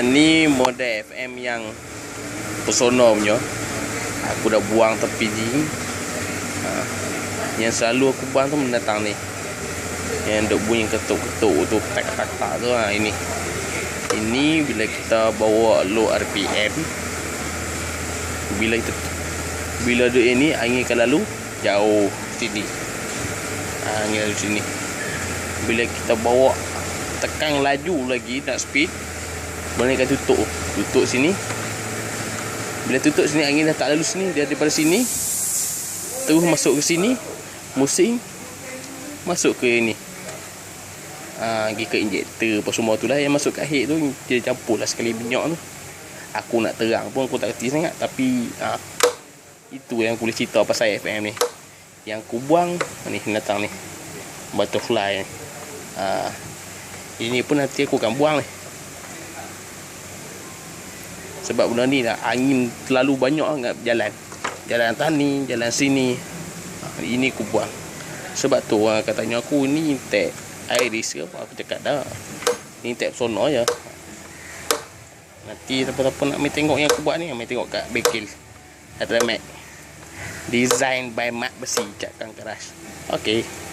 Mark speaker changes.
Speaker 1: Ni model FM yang Pesona punya. Aku dah buang tepi ni. Ha. Yang selalu aku buang tu mendatang ni. Yang duk bunyi ketuk-ketuk tu Tak-tak-tak tu ha, Ini. Ini bila kita bawa low RPM Bila kita Bila duk ini Angin akan lalu Jauh sini. Ha, Angin lalu sini. Bila kita bawa Tekan laju lagi Nak speed Boleh akan tutup. Tutup sini. Bila tutup sini angin dah tak lalu sini. Dia daripada sini. Terus masuk ke sini. Musim masuk ke ini. Ha, pergi ke injektor apa semua tu lah. Yang masuk kat head tu dia campur lah sekali minyak tu. Aku nak terang pun aku tak kerti sangat. Tapi ha, itu yang aku boleh cerita pasal FM ni. Yang aku buang ni datang ni. Butterfly ni. Ha, ini pun nanti aku akan buang ni sebab benda ni lah angin terlalu banyak kat jalan jalan tani jalan sini. Ha, ini aku buang. Sebab tu orang katanya aku ni tag iris ke apa? Aku cakap dah. Ni tag sonar je. Nanti siapa-siapa nak main tengok yang aku buat ni main tengok kat Bekil Atramek Design by Mat Besi Cakang Keras. Okay